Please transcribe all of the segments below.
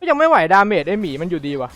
ก็ยังไม่ไหวดาเมจไอหมีมันอยู่ดีวะ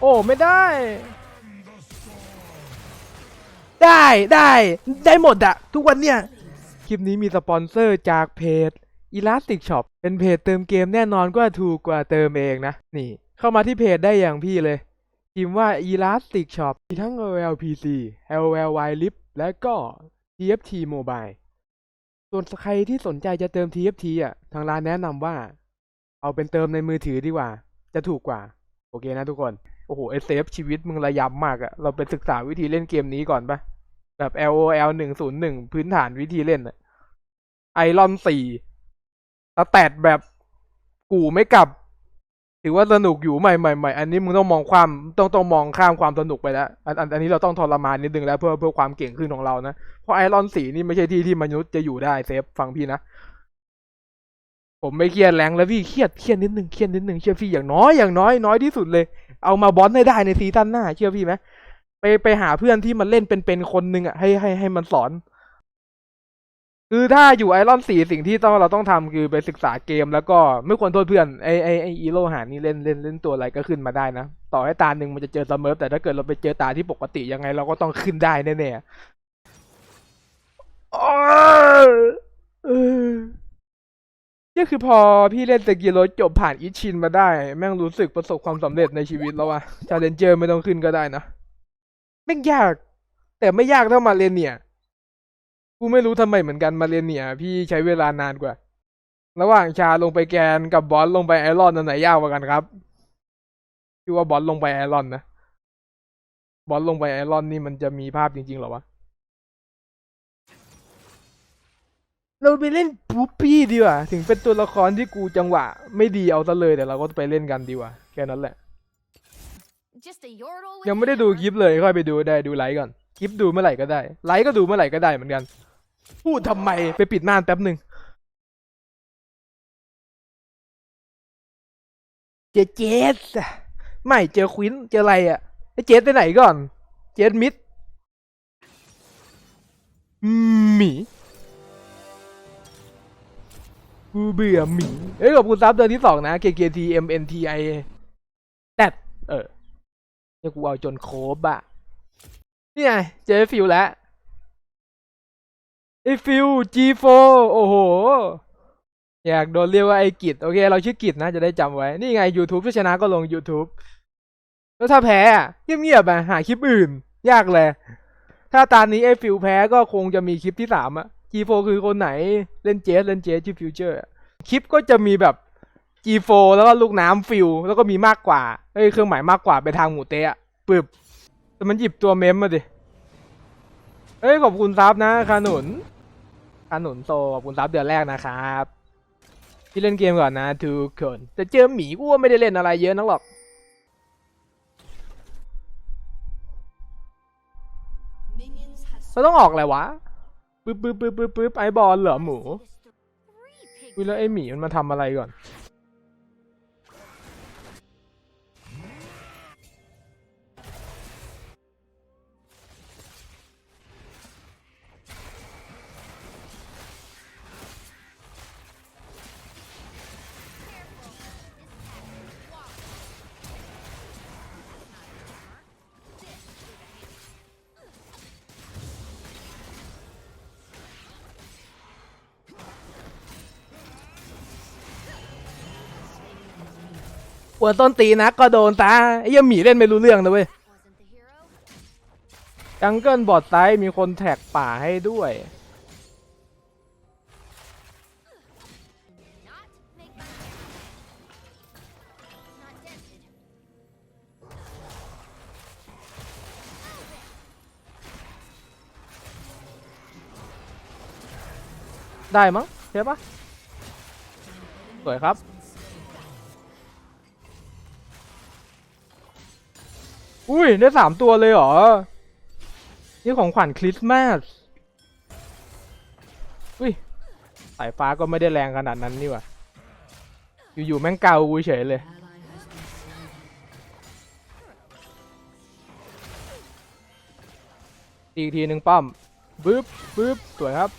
โอ้ไม่ได้ ได้ได้ได้หมดอะทุกวันเนี่ย คลิปนี้มีสปอนเซอร์จากเพจ Elastic Shop เป็นเพจเติมเกมแน่นอนก็ถูกกว่าเติมเองนะ นี่ เข้ามาที่เพจได้อย่างพี่เลย พิมพ์ว่า Elastic Shop มีทั้ง LLPC LL Wireless และก็ TFT Mobile ส่วนใครที่สนใจจะเติม TFT อะ ทางร้านแนะนำว่า เอาเป็นเติมในมือถือดีกว่า จะถูกกว่า โอเคนะทุกคน โอ้โหไอเซฟชีวิตมึงระยำมากอะเราไปศึกษาวิธีเล่นเกมนี้ก่อนปะแบบ LOL หนึ่งศูนย์หนึ่งพื้นฐานวิธีเล่นอะไอรอนสี่สแตทแบบกูไม่กลับ ถือว่าสนุกอยู่ใหม่ใหม่ใหม่อันนี้มึงต้องมองความต้องต้องมองข้ามความสนุกไปแล้วอันอันอันนี้เราต้องทรมานนิดนึงแล้วเพื่อเพื่อความเก่งขึ้นของเรานะเพราะไอรอนสีนี่ไม่ใช่ที่ที่มนุษย์จะอยู่ได้เซฟฟังพี่นะผมไม่เครียดแรงแล้วพี่เครียดเครียดนิดนึงเครียดนิดนึงเชื่อพี่อย่างน้อยอย่างน้อยน้อยที่สุดเลย เอามาบอลให้ได้ในซีซั่นหน้าเชื่อพี่ไหมไปไปหาเพื่อนที่มันเล่นเป็นเป็นคนหนึ่งอะให้ให้ให้มันสอน คือถ้าอยู่ไอรอนสีสิ่งที่ต้องเราต้องทำคือไปศึกษาเกม แล้วก็ไม่ควรโทษเพื่อนไอไอไออีโรหานี่เล่นเล่นเล่นตัวอะไรก็ขึ้นมาได้นะ ต่อให้ตาหนึ่งมันจะเจอเสมอแต่ถ้าเกิดเราไปเจอตาที่ปกติยังไงเราก็ต้องขึ้นได้แน่ๆอ้าวเออนี่คือพอพี่เล่นสกิโลจบผ่านอิชินมาได้ แม่งรู้สึกประสบความสำเร็จในชีวิตแล้วอะชาเลนเจอร์ไม่ต้องขึ้นก็ได้นะแม่งยาก แต่ไม่ยากเท่ามาเรียนเนี่ย กูไม่รู้ทำไมเหมือนกันมาเรียนเนี่ย พี่ใช้เวลานานกว่า ระหว่างชาลงไปแกนกับบอสลงไปไอรอนอันไหนยากกว่ากันครับพี่ว่าบอสลงไปไอรอนนะบอสลงไปไอรอนนี่มันจะมีภาพจริงๆเหรอวะเราไปเล่นปูปี้ดีกว่าถึงเป็นตัวละครที่กูจังหวะ ไม่ดีเอาซะเลยแต่เราก็ไปเล่นกันดีกว่าแค่นั้นแหละ Just a yordle with ยังไม่ได้ดู hammer. คลิปเลยค่อยไปดูได้ดูไลฟ์ก่อนคลิปดูเมื่อไหร่ก็ได้ ไลฟ์ก็ดูเมื่อไหร่ก็ได้เหมือนกัน พูดทำไมไปปิดม่านแป๊บหนึ่งเจเจสอะไม่เจอควินเจออะไรอะไอเจสไปไหนก่อน เจสมิดหมีกูเบื่อหมีเอ้ยขอบคุณซับเดือนที่สองนะ KKT MNTI แตดเออเนี่ยกูเอาจนโคบอะนี่ไงเจอฟิวแล้ว ไอฟิว G4 โอ้โห อยากโดนเรียกว่าไอกิจโอเค เราชื่อกิจนะจะได้จำไว้ นี่ไง YouTube ถ้าชนะก็ลง YouTube แล้วถ้าแพ้เงียบๆอะหาคลิปอื่น ยากเลย ถ้าตอนนี้ไอฟิวแพ้ก็คงจะมีคลิปที่สามอะ G4 คือคนไหนเล่นเจสเล่นเจสชื่อฟิวเจอร์คลิปก็จะมีแบบ G4 แล้วก็ลูกน้ำฟิวแล้วก็มีมากกว่าเอ้ยเครื่องหมายมากกว่าไปทางหมูเตะปึบแต่มันหยิบตัวเมมมาดิเอ้ยขอบคุณซับนะคานุน คาหนุนโซขอบคุณซับเดือนแรกนะครับที่เล่นเกมก่อนนะทุกคนแต่เจอหมีกูว่าไม่ได้เล่นอะไรเยอะนักหรอกเราต้องออกอะไรวะปึ๊บปึ๊บปึ๊บปึ๊บปึ๊บไอบอลเหรอหมูวิแล้วไอหมีมันมาทำอะไรก่อน หัวต้นตีนะก็โดนตาไอ้เหี้ยหมีเล่นไม่รู้เรื่องนะเว้ยจังเกิลบอดไซด์มีคนแท็กป่าให้ด้วย ได้มั้งใช่ปะสวยครับ อุ้ย ได้สามตัวเลยเหรอ นี่ของขวัญคริสต์มาส อุ้ย สายฟ้าก็ไม่ได้แรงขนาดนั้นนี่วะอยู่ๆแม่งเกากูเฉยเลย อีกทีหนึ่งป้อมบึ๊บบึ๊บสวยครับ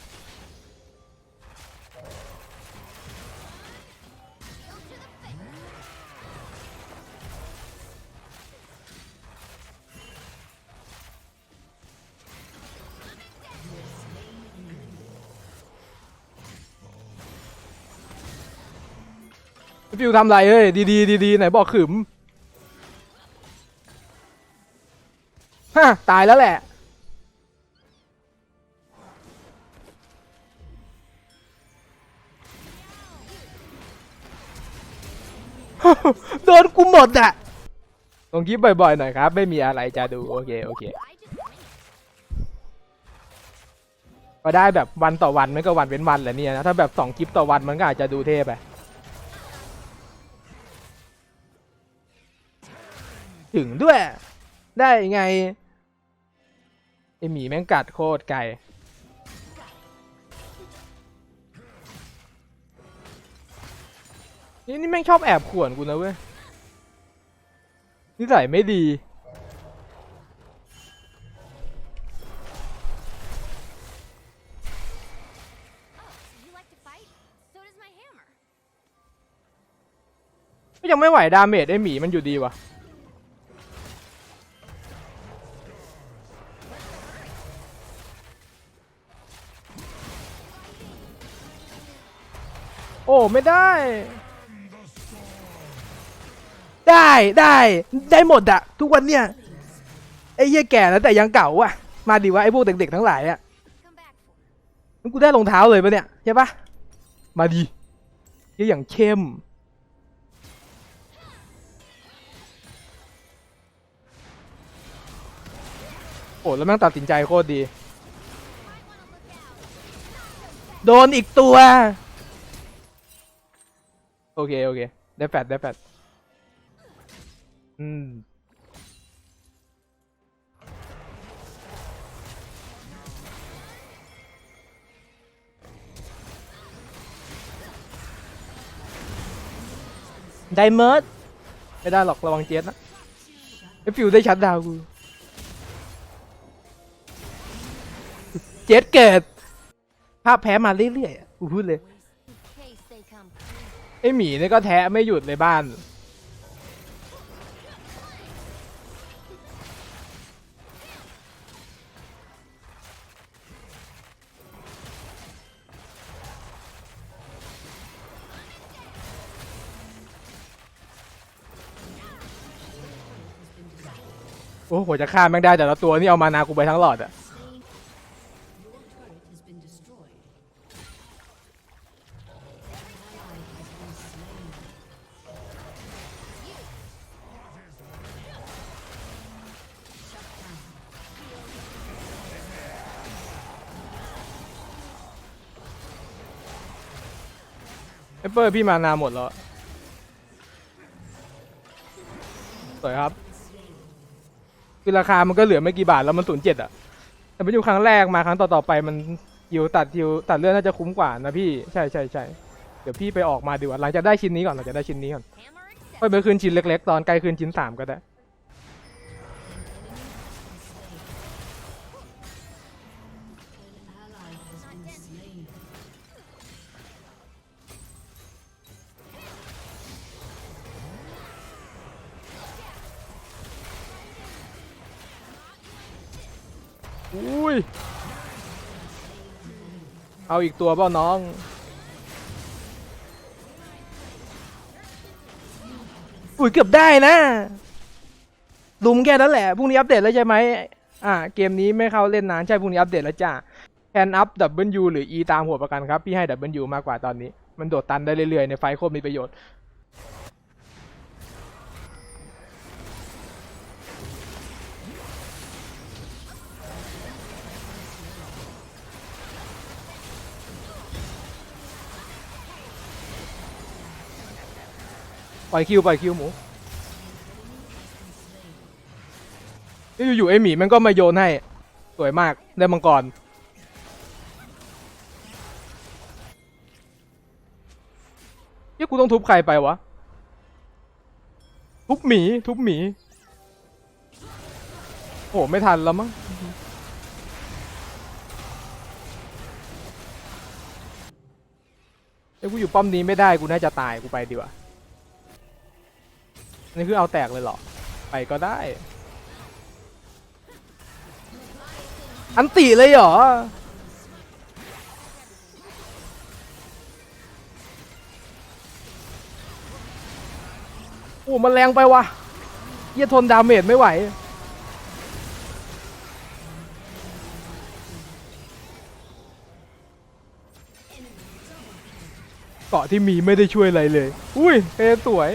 ฟิวทำไรเอ้ยดีดีดีดีไหนบอกขึมฮะตายแล้วแหละ โดนกูหมดอะลงคลิปบ่อยๆหน่อยครับ ไม่มีอะไรจะดูโอเคโอเค I just win. ก็ได้แบบวันต่อวันไม่ก็วันเว้นวันแหละเนี่ยนะถ้าแบบสองคลิปต่อวันมันก็อาจจะดูเท่ไป ถึงด้วย ได้ไงไอหมีแม่งกัดโคตรไกลนี่นี่แม่งชอบแอบข่วนกูนะเว้ยนิสัยไม่ดี Oh, you like to fight? So does my hammer. ก็ยังไม่ไหวดาเมจไอหมีมันอยู่ดีวะ โอ้ไม่ได้ ได้ได้ได้หมดอะทุกวันเนี่ยไอ้เหี้ยแก่แล้วแต่ยังเก่าอะมาดีวะไอ้พวกเด็กๆทั้งหลายอะมันกูได้รองเท้าเลยปะเนี่ยใช่ปะมาดีเหี้ยอย่างเข้มโอ้แล้วแม่งตัดสินใจโคตรดี โดนอีกตัว โอเค โอเค ได้แฟดได้แฟดอืม ไดเมิร์ดไม่ได้หรอกระวังเจ็ตนะไอฟิวได้ชัดดาวน์กู เจ็ตเกิด ภาพแพ้มาเรื่อยๆอะกูพูดเลย ไอหมีนี่ก็แท้ไม่หยุดเลยบ้าน โอ้โหจะฆ่าแม่งได้แต่ละตัวนี่เอามานากูไปทั้งหลอดอะ ปอร์พี่มานาหมดแล้ว สวยครับ คือราคามันก็เหลือไม่กี่บาทแล้วมันศูนย์เจ็ดอะแต่ไปอยู่ครั้งแรกมาครั้งต่อๆไปมันยิวตัดยิวตัดเลือดน่าจะคุ้มกว่านะพี่ ใช่ใช่ใช่เดี๋ยวพี่ไปออกมาดีกว่าหลังจากได้ชิ้นนี้ก่อนหลังจากได้ชิ้นนี้ก่อนค่อยไปคืนชิ้นเล็กๆ ตอนใกล้คืนชิ้นสามก็ได้ เอาอีกตัวเปล่าน้อง อุ้ยเกือบได้นะ ลุมแค่นั้นแหละ พรุ่งนี้อัปเดตแล้วใช่ไหม อ่า เกมนี้ไม่เข้าเล่นนาน ใช่ พรุ่งนี้อัปเดตแล้วจ้าแอนอัพดับเบิลยูหรือ E ตามหัวประกันครับ พี่ให้ดับเบิลยูมากกว่าตอนนี้ มันโดดตันได้เรื่อยๆ ในไฟโคตรมีประโยชน์ ปล่อยคิวปล่อยคิวหมูอยู่ๆไอหมีมันก็มาโยนให้ สวยมากได้มังกรเนี่ยกูต้องทุบใครไปวะ ทุบหมี ทุบหมี โอ้ไม่ทันแล้วมั้งไอ้กูอยู่ป้อมนี้ไม่ได้กูน่าจะตายกูไปดีกว่า นี่คือเอาแตกเลยเหรอ ไปก็ได้ อันติเลยเหรอ โอ้ มันแรงไปวะเฮียทนดาเมจไม่ไหวเกาะที่มีไม่ได้ช่วยอะไรเลย อุ้ยเพสวย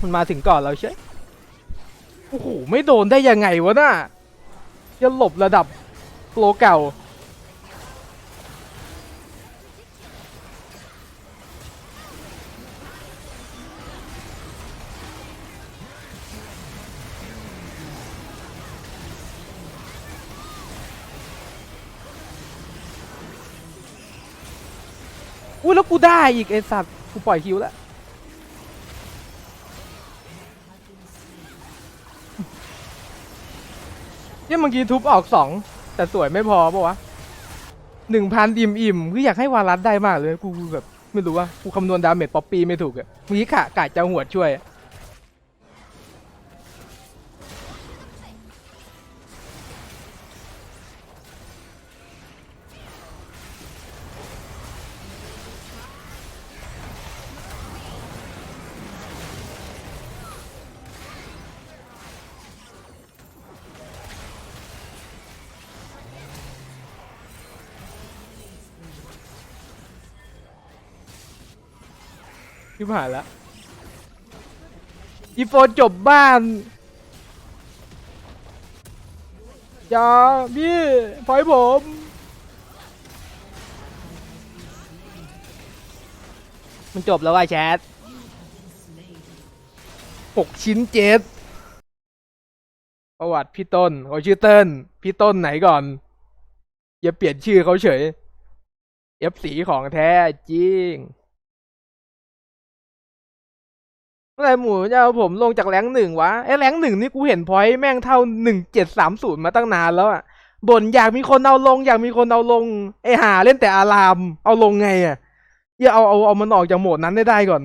มันมาถึงก่อนเราใช่โอ้โห ไม่โดนได้ยังไงวะน่ะจะหลบระดับโปรเก่า อุ้ยแล้วกูได้อีกไอสัตว์ กูปล่อยคิวแล้วเนี่ยเมื่อกี้ทุบออกสองแต่สวยไม่พอปะวะหนึ่งพันอิ่มอิ่มคืออยากให้วารัสได้มากเลย กูแบบ ไม่รู้ว่ากูคำนวณดาเมจป๊อปปี้ไม่ถูกอะเมื่อกี้กะกะจะหัวดช่วย ที่ผ่านแล้วอีโฟนจบบ้านอย่าพี่ปล่อยผมมันจบแล้วว่ะแชทหกชิ้นเจ็ดประวัติพี่ต้นเขาชื่อเติ้ลพี่ต้นไหนก่อน อย่าเปลี่ยนชื่อเขาเฉยเอฟสีของแท้จริง เมื่อไรหมูจะเอาผมลงจากแรงหนึ่งวะไอ้แรงหนึ่งนี่กูเห็นพอยต์แม่งเท่าหนึ่งเจ็ดสามศูนย์มาตั้งนานแล้วอะบ่นอยากมีคนเอาลง อยากมีคนเอาลงไอ้หาเล่นแต่อาราม เอาลงไงอะอย่าเอาเอาเอามันออกจากโหมดนั้นได้ได้ก่อน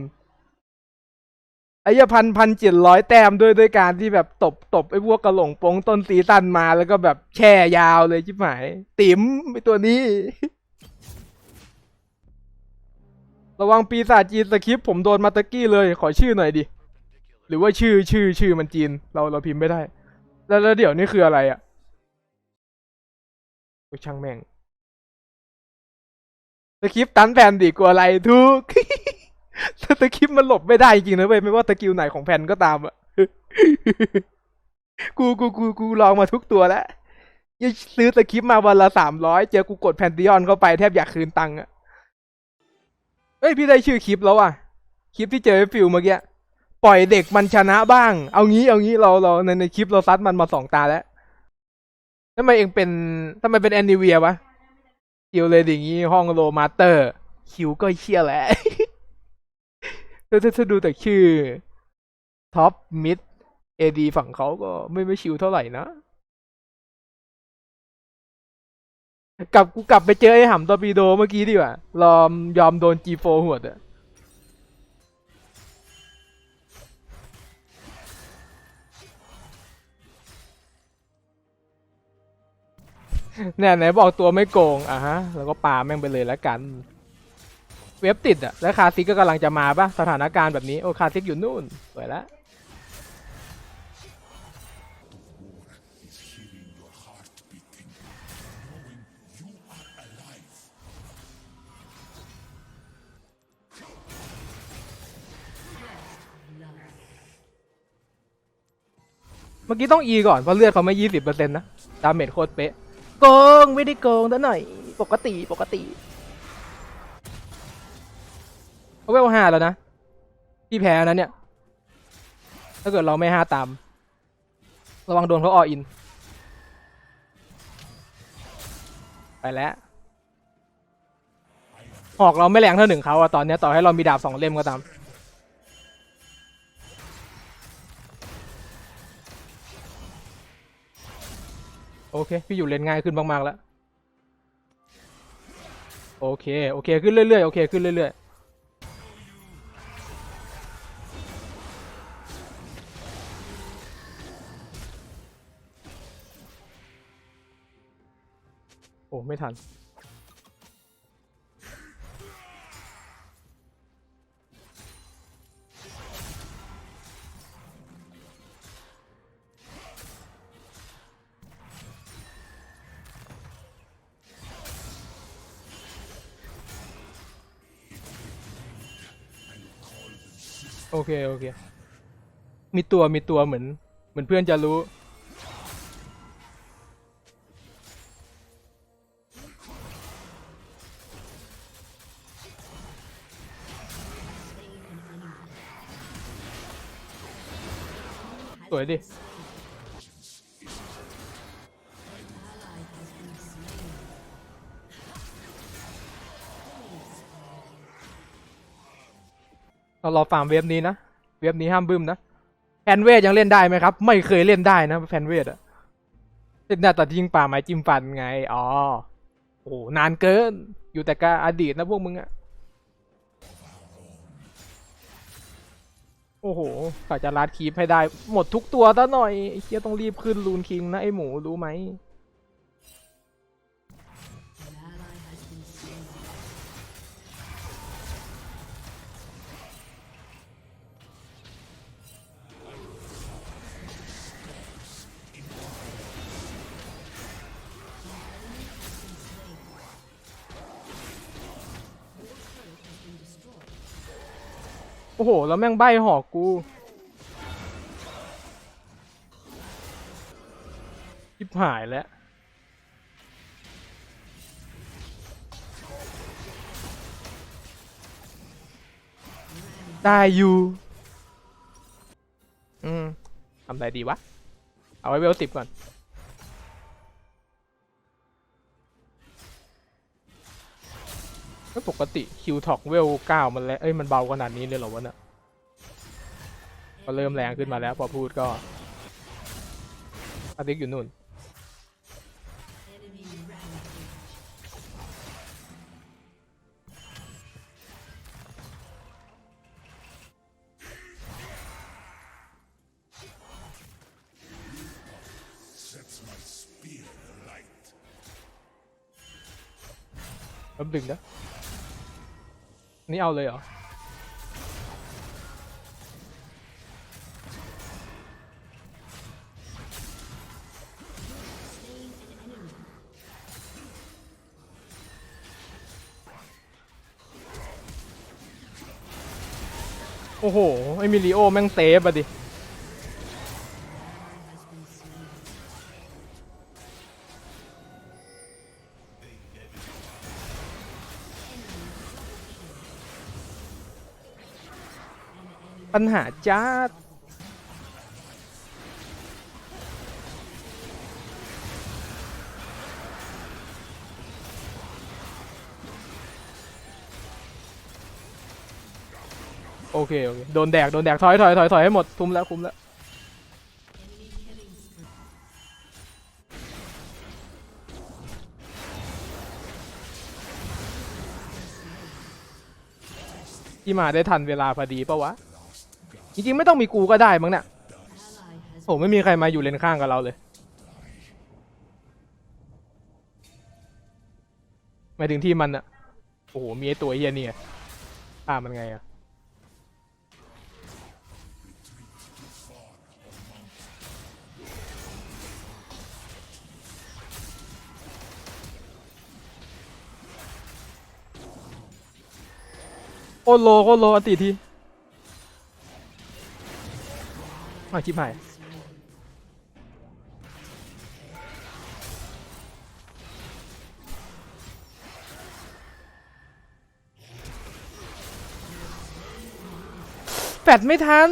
ไอ้ยพันพันเจ็ดร้อยแต้มด้วยด้วยการที่แบบตบตบไอ้พวกกระหลงปงต้นซีซั่นมาแล้วก็แบบแช่ยาวเลยชิบหาย ติ๋มไอตัวนี้ ระวังปีศาจจีนสคริปผมโดนมาตะกี้เลย ขอชื่อหน่อยดิ หรือว่าชื่อชื่อชื่อมันจีน เราเราพิมพ์ไม่ได้ แล้วแล้วเดี๋ยวนี่คืออะไรอะ่ะช่างแม่งสคริปตันแผ่นดีกว่าอะไรทุกสคริปมันหลบไม่ได้จริงนะเว้ยไม่ว่าสกิลไหนของแผ่นก็ตามอะกูกูกูกูลองมาทุกตัวแล้วยังซื้อสคริปมาวันละสามร้อยเจอกูกดแพนติออนเข้าไปแทบอยากคืนตังค์อะ เอ้ยพี่ได้ชื่อคลิปแล้วอะคลิปที่เจอฟิวเมื่อกี้ปล่อยเด็กมันชนะบ้าง เอางี้เอางี้เราเราในในคลิปเราซัดมันมาสองตาแล้วทำไมเองเป็นทำไมเป็นแอนนิเวียวะคิวเลยอย่างงี้ห้องโลมาเตอร์ คิวก็เชี่ยแหละถ้าถ้าถ้าดูแต่ชื่อท็อปมิดเอดีฝั่งเขาก็ไม่ไม่ชิวเท่าไหร่นะ กลับกูกลับไปเจอไอ้หำตอร์ปีโดเมื่อกี้ดีกว่ารอมยอมโดน G4 หวดอะเนี่ยไหนบอกตัวไม่โกงอะฮะ แล้วก็ปาแม่งไปเลยแล้วกัน เว็บติดอะแล้วคาซิกก็กำลังจะมาปะสถานการณ์แบบนี้ โอ้คาซิกอยู่นู่นสวยแล้ว มื่อกี้ต้องอีก่อนเพราะเลือดเขาไม่ยี่สิบเปอร์เซ็นต์นะดาเมจโคตรเป๊ะโกงไม่ได้โกงแต่หน่อย ปกติปกติเขาเวลห้าแล้วนะพี่แพ้นะเนี่ย ถ้าเกิดเราไม่ห้าตาม ระวังโดนเขาออิน ไปแล้วหอกเราไม่แรงเท่าหนึ่งเขาอะตอนนี้ต่อให้เรามีดาบสองเล่มก็ตาม โอเค พี่อยู่เลนง่ายขึ้นมากๆแล้ว โอเค โอเค ขึ้นเรื่อยๆ โอเค ขึ้นเรื่อยๆ โอ้ ไม่ทัน เคโอเค มีตัวมีตัวเหมือน เหมือนเพื่อนจะรู้ สวยดิ เรารอฟาร์มเว็บนี้นะเว็บนี้ห้ามบึ้มนะแฟนเวทยังเล่นได้ไหมครับ ไม่เคยเล่นได้นะแฟนเวทอะเล่นได้แต่ยิงป่าไม้จิ้มฟันไงอ๋อโอ้หนานเกินอยู่แต่กับอดีตนะพวกมึงอะโอ้โหกว่าจะลัดคีปให้ได้ หมดทุกตัวซะหน่อยไอ้เคียต้องรีบขึ้นลูนคิงนะไอหมูรู้ไหม อ้โห แล้วแม่งใบหอกกูชิบหายแล้ว ได้อยู่ อืมทำอะไรดีวะ เอาไว้เวลสิบก่อนก็ปกติคิวท็อกเวลเก้ามันแล้วเอ้ยมันเบาขนาดนี้เลยเหรอวะเนี่ย ก็เริ่มแรงขึ้นมาแล้วพอพูดก็อาทิกอยู่นู่นแล้วดึงนะ นี่เอาเลยเหรอ โอ้โหไอมิลิโอแม่งเซฟอะดิ ปัญหาจ้า โอเคโอเคโดนแดกโดนแดกถอยถอยถอยถอยให้หมดคุ้มแล้วคุ้มแล้วที่มาได้ทันเวลาพอดีปะวะ จริงๆ ไม่ต้องมีกูก็ได้มั้งเนี่ยโอ้ไม่มีใครมาอยู่เลนข้างกับเราเลยหมายถึงที่มันอะโอ้โหมีไอตัวเฮียเนี่ยตามมันไงอะ ตรโลโคตรโลอติทีมาชิบหายแฟดไม่ทัน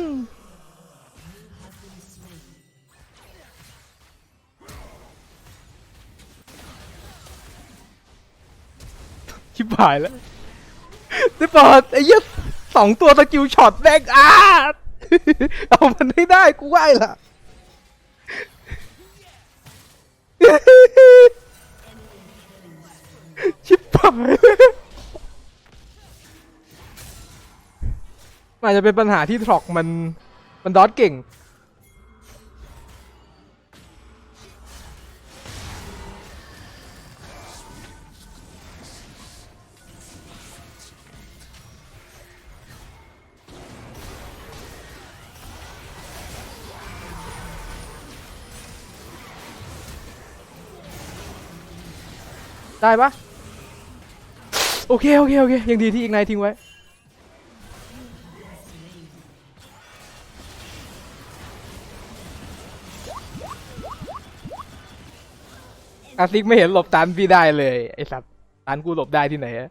ชิบหายแล้ว ได้ปอดไอ้เหี้ยสองตัวสกิลช็อตแบกอาดเอามันให้ได้กูไหวล่ะชิบหายอาจจะเป็นปัญหาที่ทรอกมันมันดอทเก่ง ได้ปะโอเคโอเคโอเคยังดีที่อีกนายทิ้งไว้อาซิกไม่เห็นหลบตันพี่ได้เลยไอสัตว์ตันกูหลบได้ที่ไหนอะ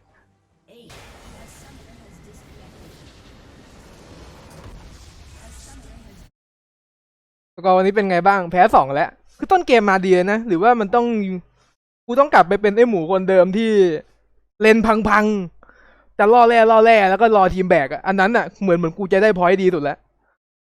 กอร์วันนี้เป็นไงบ้างแพ้สองแล้ว คือต้นเกมมาดีเลยนะ หรือว่ามันต้อง กูต้องกลับไปเป็นไอ้หมูคนเดิมที่เล่นพังๆจะล่อแร่ล่อแร่แล้วก็รอทีมแบกอะอันนั้นอะเหมือนเหมือนกูจะได้พอยต์ดีสุดแล้ว